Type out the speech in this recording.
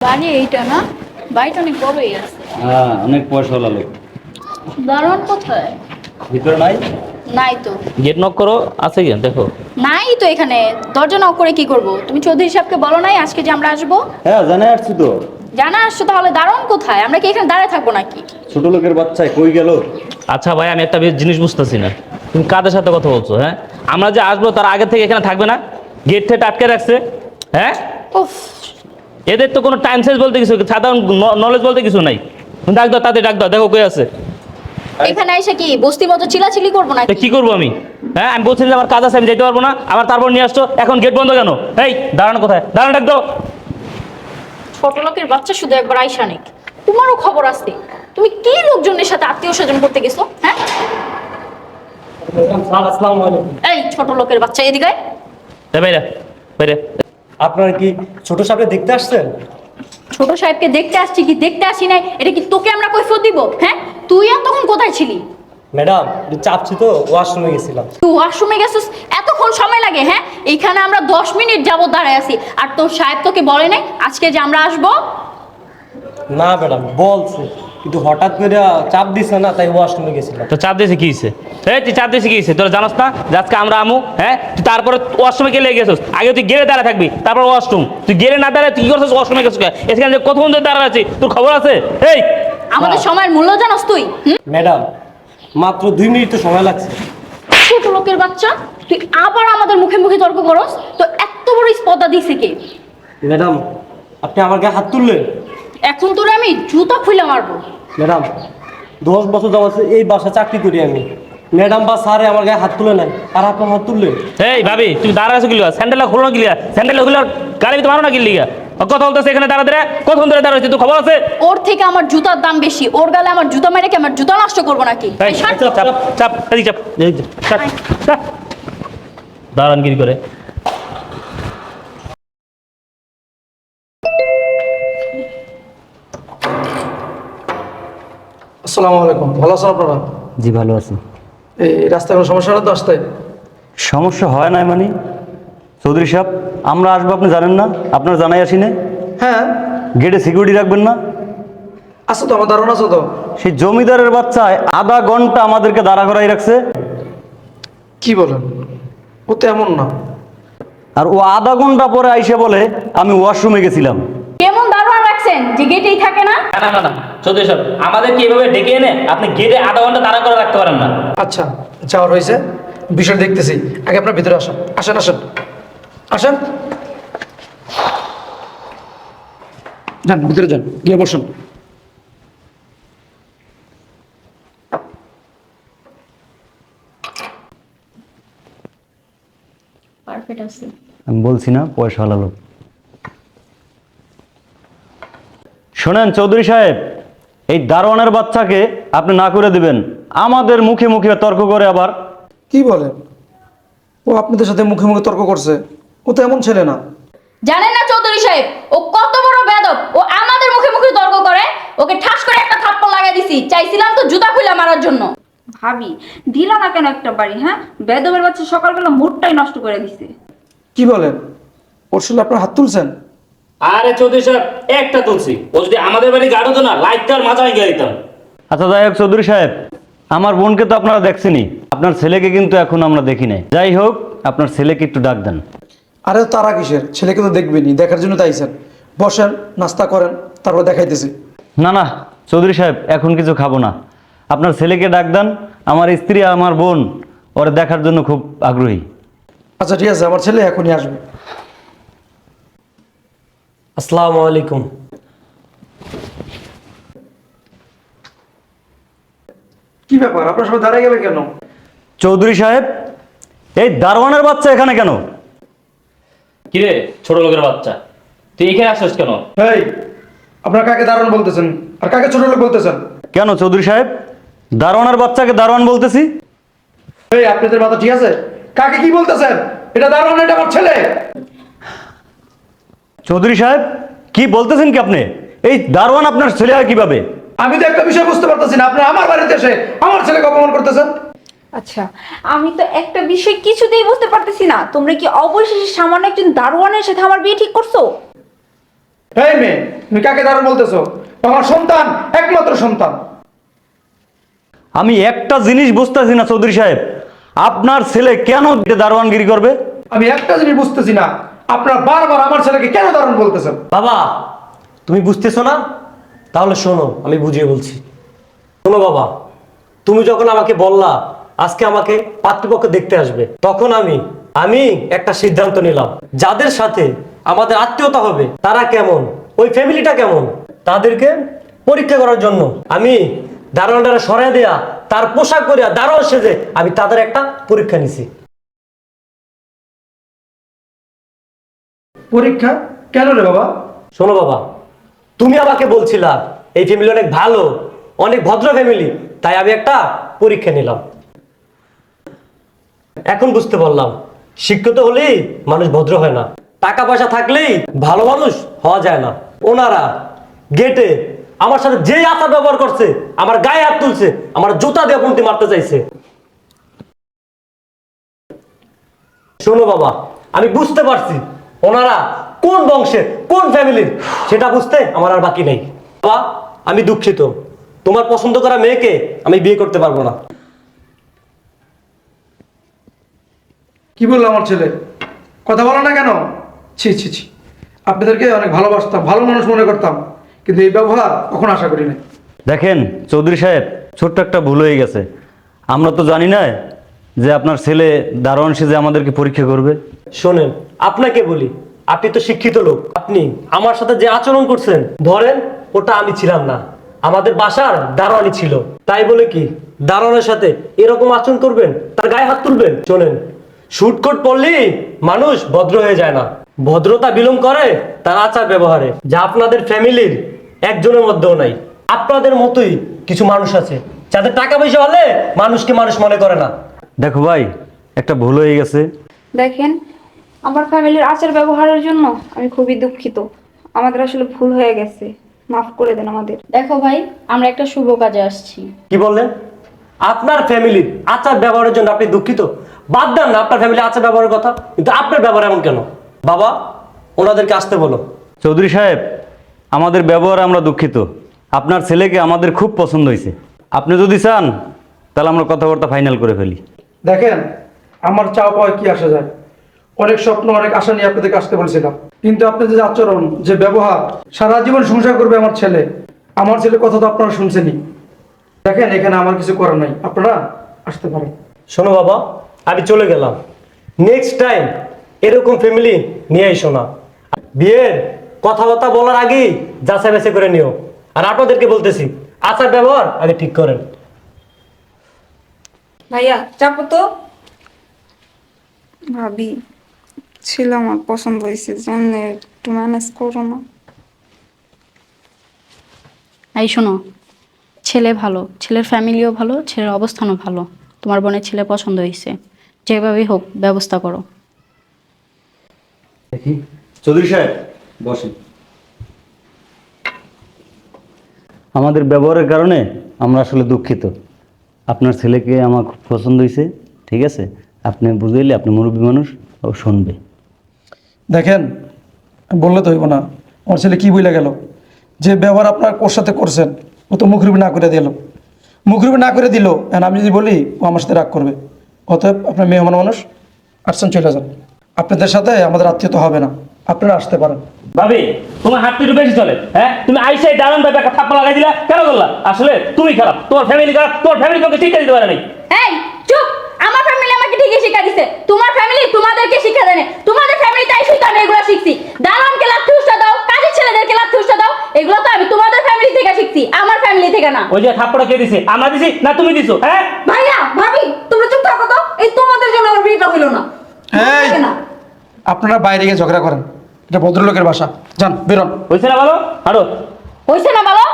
বাড়ি এইটা না? বাড়িটা অনেক বড়ই আছে। হ্যাঁ অনেক লোক। দারোয়ান কোথায়? ভিতরে নাই? নাই তো। গেট নক করো আছে কি? দেখো। নাই তো এখানে। দরজা নক করে কি করব? তুমি চৌধুরী সাহেবকে বলো নাই আজকে যে আমরা আসব? হ্যাঁ জানে আসছি তো। জানা আসছো তাহলে দারোয়ান কোথায়? আমরা কি এখানে দাঁড়ায় থাকব নাকি? ছোট লোকের বাচ্চায় কই গেল? আচ্ছা ভাই আমি একটা বেশ জিনিস বুঝতেছি না। তুমি কাদের সাথে কথা বলছো হ্যাঁ? আমরা যে আসব তার আগে থেকে এখানে থাকবে না? গেট থেকে আটকে রাখছে হ্যাঁ? উফ এদের তো কোনো টাইম সেন্স বলতে কিছু সাধারণ নলেজ বলতে কিছু নাই। ডাক দাও তাতে ডাক দাও দেখো কই আছে। এখানে এসে কি বস্তি মতো চিলাচিলি করব না কি করব আমি? হ্যাঁ আমি বলছিলাম যে আমার কাজ আছে আমি যেতে পারব না আবার তারপর নিয়ে আসছো এখন গেট বন্ধ কেন? এই দাঁড়ানো কোথায়? দাঁড়ানো ডাক দাও। ছোট লোকের বাচ্চা শুধু একবার আইসানিক তোমারও খবর আছে। তুমি কি লোকজনের সাথে আত্মীয় স্বজন করতে গেছো? হ্যাঁ? এই ছোট লোকের বাচ্চা এদিকে আয়। এ বাইরে বাইরে। আপনারা কি ছোট সাপে দেখতে আসছেন? ছোট সাহেবকে দেখতে আসছি কি দেখতে আসি নাই? এটা কি তোকে আমরা কৈফত দিব? হ্যাঁ? তুই আর তখন কোথায় ছিলি? ম্যাডাম চাপছি তো ওয়াশরুমে গেছিলাম। তুই ওয়াশরুমে গেছিস? এতক্ষণ সময় লাগে হ্যাঁ? এইখানে আমরা দশ মিনিট যাবত দাঁড়ায় আছি। আর তোর সাহেব তোকে বলে নাই? আজকে যে আমরা আসব? না ম্যাডাম বলছে। কিন্তু হঠাৎ করে চাপ দিছে না তাই ওয়াশরুমে গেছিলাম। তো চাপ দিয়েছে কি হয়েছে এই তুই চাপ দিয়েছে কি হয়েছে তোরা জানাস না যে আজকে আমরা আমু হ্যাঁ? তুই তারপরে ওয়াশরুমে গেলে গেছিস। আগে তুই গেলে দাঁড়া থাকবি তারপর ওয়াশরুম তুই গেলে না দাঁড়ায় তুই কি করছিস ওয়াশরুমে গেছিস এখানে যে কতক্ষণ ধরে দাঁড়া আছি তোর খবর আছে? এই! আমাদের সময়ের মূল্য জানাস তুই ম্যাডাম মাত্র দুই মিনিট তো সময় লাগছে। ছোট লোকের বাচ্চা তুই আবার আমাদের মুখে মুখে তর্ক করস তো এত বড় স্পর্ধা দিছে কে? ম্যাডাম আপনি আমার গায়ে হাত তুললেন? এখন তোরে আমি জুতা খুলে মারবো। ম্যাডাম দশ বছর যাওয়া এই বাসা চাকরি করি আমি। ম্যাডাম বা স্যারে আমার গায়ে হাত তুলে নাই। আর আপনার হাত তুললেন এই ভাবি তুমি দাঁড়া আছো গিলিয়া স্যান্ডেল খুলো না গিলিয়া। স্যান্ডেল খুলে গাড়ি ভিতরে মারো না গিলিয়া কথা বলতেছে এখানে দাঁড়া দাঁড়া কতক্ষণ ধরে দাঁড়া হচ্ছে তোর খবর আছে? ওর থেকে আমার জুতার দাম বেশি। ওর গালে আমার জুতা মেরে কি আমার জুতা নষ্ট করব নাকি? চাপ চাপ চাপ চাপ, চাপ, চাপ। দাঁড়ান গিরি করে। আসসালামু আলাইকুম। ভালো আছেন আপনারা? জি ভালো আছি। এই রাস্তায় কোনো সমস্যা না তো আসতে সমস্যা হয় নাই মানে। চৌধুরী সাহেব আমরা আসব আপনি জানেন না? আপনার জানাই আসি না। হ্যাঁ। গেটে সিকিউরিটি রাখবেন না। আছে তো আমার ধারণা আছে তো। সেই জমিদারের বাচ্চায় আধা ঘণ্টা আমাদেরকে দাঁড়া করাই রাখছে। কি বলেন? ও তো এমন না। আর ও আধা ঘণ্টা পরে আইসে বলে আমি ওয়াশরুমে গেছিলাম। কেমন দারোয়ান রাখছেন? যে থাকে না না না না। চৌধুরী সাহেব আমাদের এভাবে ডেকে এনে আপনি গেটে আধা ঘণ্টা দাঁড়া করে রাখতে পারেন না। আচ্ছা যাওয়ার হয়েছে। বিষয় দেখতেছি। আগে আপনার ভিতরে আসেন। আসেন আসেন। আসেন। যান ভিতরে যান। গিয়ে বসুন। আমি বলছি না পয়সাওয়ালা লোক। শোনেন চৌধুরী সাহেব এই দারোয়ানের বাচ্চাকে আপনি না করে দিবেন। আমাদের মুখে মুখে তর্ক করে আবার। কি বলেন? ও আপনাদের সাথে মুখে মুখে তর্ক করছে। ও তো এমন ছেলে না। জানেন না চৌধুরী সাহেব ও কত বড় বেদব। ও আমাদের মুখে মুখে তর্ক করে ওকে ঠাস করে একটা থাপ্পড় লাগাই দিছি। চাইছিলাম তো জুতা খুলে মারার জন্য। ভাবি দিলা না কেন একটা বাড়ি হ্যাঁ? বেদবের বাচ্চা সকালবেলা মুডটাই নষ্ট করে দিছে। কি বলেন? ওর সাথে আপনার হাত তুলছেন? আরে চৌধুরী সাহেব একটা তুলছি। ও যদি আমাদের বাড়ি গাড়ি হতো না লাইটটার মাথা ভেঙে দিতাম আচ্ছা যাই হোক চৌধুরী সাহেব আমার বোনকে তো আপনারা দেখছেনই। আপনার ছেলেকে কিন্তু এখন আমরা দেখি নাই। যাই হোক আপনার ছেলেকে একটু ডাক দেন। আরে তারা কিসের? ছেলেকে তো দেখবেনি দেখার জন্য তাইছেন বসেন নাস্তা করেন তারপর দেখাইতেছি। না না চৌধুরী সাহেব এখন কিছু খাব না। আপনার ছেলেকে ডাক দেন আমার স্ত্রী আমার বোন ওরা দেখার জন্য খুব আগ্রহী। আচ্ছা ঠিক আছে আমার ছেলে এখনই আসবে। আসসালামু আলাইকুম। কি ব্যাপার? আপনার সবাই দাঁড়ায় গেলে কেন? চৌধুরী সাহেব এই দারোয়ানের বাচ্চা এখানে কেন? কিরে ছোট লোকের বাচ্চা তুই এখানে আসছিস কেন? এই আপনার কাকে দারোয়ান বলতেছেন? আর কাকে ছোট লোক বলতেছেন? কেন চৌধুরী সাহেব? দারোয়ানের বাচ্চাকে দারোয়ান বলতেছি? এই আপনাদের মাথা ঠিক আছে? কাকে কি বলতেছেন? এটা দারোয়ান এটা আমার ছেলে। চৌধুরী সাহেব কি বলতেছেন কি আপনি? এই দারোয়ান আপনার ছেলে হয় কীভাবে? আমি তো একটা বিষয় বুঝতে পারতেছি না। আপনি আমার বাড়িতে এসে আমার ছেলেকে অপমান করতেছেন। আচ্ছা আমি তো একটা বিষয় কিছুতেই বুঝতে পারতেছি না। তোমরা কি অবশেষে সামান্য একজন দারোয়ানের সাথে আমার বিয়ে ঠিক করছ? এই মেয়ে তুমি কাকে দারুণ বলতেছো? আমার সন্তান একমাত্র সন্তান। আমি একটা জিনিস বুঝতেছি না চৌধুরী সাহেব। আপনার ছেলে কেন দারোয়ানগিরি করবে? আমি একটা জিনিস বুঝতেছি না। আপনারা বারবার আমার ছেলেকে কেন দারুণ বলতেছেন? বাবা, তুমি বুঝতেছো না? তাহলে শোনো, আমি বুঝিয়ে বলছি। শোনো বাবা, তুমি যখন আমাকে বললা, আজকে আমাকে পাত্রপক্ষ দেখতে আসবে, তখন আমি আমি একটা সিদ্ধান্ত নিলাম। যাদের সাথে আমাদের আত্মীয়তা হবে, তারা কেমন? ওই ফ্যামিলিটা কেমন? তাদেরকে পরীক্ষা করার জন্য আমি দারোয়ানটারা সরাই দেয়া, তার পোশাক করিয়া দারোয়ান সেজে আমি তাদের একটা পরীক্ষা নিছি। পরীক্ষা? কেন রে বাবা? শোনো বাবা, তুমি আমাকে বলছিলা, এই ফ্যামিলি অনেক ভালো, অনেক ভদ্র ফ্যামিলি তাই আমি একটা পরীক্ষা নিলাম। এখন বুঝতে পারলাম, শিক্ষিত হলেই মানুষ ভদ্র হয় না। টাকা পয়সা থাকলেই ভালো মানুষ হওয়া যায় না। ওনারা গেটে আমার সাথে যে আচার ব্যবহার করছে, আমার গায়ে হাত তুলছে, আমার জুতা দিয়ে পুনতি মারতে চাইছে। শোনো বাবা, আমি বুঝতে পারছি ওনারা কোন বংশের কোন ফ্যামিলির সেটা বুঝতে আমার আর বাকি নেই। বাবা আমি দুঃখিত। তোমার পছন্দ করা মেয়েকে আমি বিয়ে করতে পারব না। কি বলল আমার ছেলে? কথা বলো না কেন? ছি ছি ছি। আপনাদেরকে অনেক ভালোবাসতাম ভালো মানুষ মনে করতাম কিন্তু এই ব্যবহার কখন আশা করি নাই। দেখেন চৌধুরী সাহেব ছোট্ট একটা ভুল হয়ে গেছে। আমরা তো জানি না যে আপনার ছেলে দারোয়ান সেজে আমাদেরকে পরীক্ষা করবে। শোনেন, আপনাকে বলি, আপনি তো শিক্ষিত লোক। আপনি আমার সাথে যে আচরণ করছেন, ধরেন ওটা আমি ছিলাম না। আমাদের বাসার দারোয়ানি ছিল। তাই বলে কি, দারোয়ানের সাথে এরকম আচরণ করবেন, তার গায়ে হাত তুলবেন? শোনেন শুটকোট পড়লেই মানুষ ভদ্র হয়ে যায় না। ভদ্রতা বিলম্ব করে তার আচার ব্যবহারে, যা আপনাদের ফ্যামিলির একজনের মধ্যেও নাই। আপনাদের মতোই কিছু মানুষ আছে, যাদের টাকা পয়সা হলে মানুষকে মানুষ মনে করে না। দেখো ভাই একটা ভুল হয়ে গেছে। দেখেন আমার ফ্যামিলির আচার ব্যবহারের জন্য আমি খুবই দুঃখিত। আমাদের আসলে ভুল হয়ে গেছে। মাফ করে দেন আমাদের। দেখো ভাই আমরা একটা শুভ কাজে আসছি। কি বললেন? আপনার ফ্যামিলির আচার ব্যবহারের জন্য আপনি দুঃখিত? বাদ দেন না আপনার ফ্যামিলি আচার ব্যবহারের কথা কিন্তু আপনার ব্যবহার এমন কেন? বাবা ওনাদেরকে আসতে বলো। চৌধুরী সাহেব আমাদের ব্যবহারে আমরা দুঃখিত। আপনার ছেলেকে আমাদের খুব পছন্দ হয়েছে। আপনি যদি চান তাহলে আমরা কথাবার্তা ফাইনাল করে ফেলি। দেখেন, আমার চাও পাওয়া কি আসা যায়? অনেক স্বপ্ন, অনেক আশা নিয়ে আপনাদেরকে আসতে বলেছিলাম। কিন্তু আপনাদের যে আচরণ, যে ব্যবহার, সারা জীবন সংসার করবে আমার ছেলে আমার ছেলে কথা তো আপনারা শুনছেনই। দেখেন, এখানে আমার কিছু করার নাই। আপনারা আসতে পারেন। শোনো বাবা, আমি চলে গেলাম। নেক্সট টাইম এরকম ফ্যামিলি নিয়ে এসো না। বিয়ের কথাবার্তা বলার আগেই যাচাই বাছাই করে নিও। আর আপনাদেরকে বলতেছি আচার ব্যবহার আগে ঠিক করেন। ভাইয়া চাপো তো। ভাবি ছিল আমার পছন্দ হয়েছে জন্য একটু ম্যানেজ করো না। এই শোনো ছেলে ভালো ছেলের ফ্যামিলিও ভালো ছেলের অবস্থানও ভালো তোমার বোনের ছেলে পছন্দ হয়েছে। যেভাবেই হোক ব্যবস্থা করো। দেখি চৌধুরী সাহেব বসেন। আমাদের ব্যবহারের কারণে আমরা আসলে দুঃখিত। আপনার ছেলেকে আমার খুব পছন্দ হয়েছে ঠিক আছে? আপনি বুঝাইলে আপনি মুরব্বী মানুষ, ও শুনবে। দেখেন, বললে তো হইব না, আমার ছেলে কি বইলে গেল? যে ব্যবহার আপনার ওর সাথে করছেন, ও তো মুখরুবি না করে দিল। মুখরুবি না করে দিল, এখন আমি যদি বলি, ও আমার সাথে রাগ করবে। অতএব আপনার মেহমান মানুষ, আসছেন, চলে যান। আপনাদের সাথে আমাদের আত্মীয় তো হবে না, আপনারা আসতে পারেন। ভাবি তোমার হাত একটু বেশি চলে হ্যাঁ? তুমি আইসাই দারুণ ভাবে একটা থাপ্পা লাগাই দিলা কেন করলা? আসলে তুমি খারাপ তোমার ফ্যামিলি খারাপ তোমার ফ্যামিলি তোমাকে শিক্ষা দিতে পারে নাই এই চুপ! আমার ফ্যামিলি আমাকে ঠিকই শিক্ষা দিছে। তোমার ফ্যামিলি তোমাদেরকে শিক্ষা দেয় তোমাদের ফ্যামিলি তাই শিক্ষা আমি এগুলো শিখছি। দারোয়ানকে লাথি উষ্টা দাও কাজের ছেলেদেরকে লাথি উষ্টা দাও এগুলো তো আমি তোমাদের ফ্যামিলি থেকে শিখছি আমার ফ্যামিলি থেকে না। ওই যে থাপ্পড়া কে দিছে? আমরা দিছি না তুমি দিছো হ্যাঁ? ভাইয়া ভাবি তোমরা চুপ থাকো তো। এই তোমাদের জন্য আমার বিয়েটা হইল না। এই! আপনারা বাইরে গিয়ে ঝগড়া করেন। এটা ভদ্রলোকের বাসা। যান বেরোন। হয়েছে না ভালো? আরও হয়েছে না বলো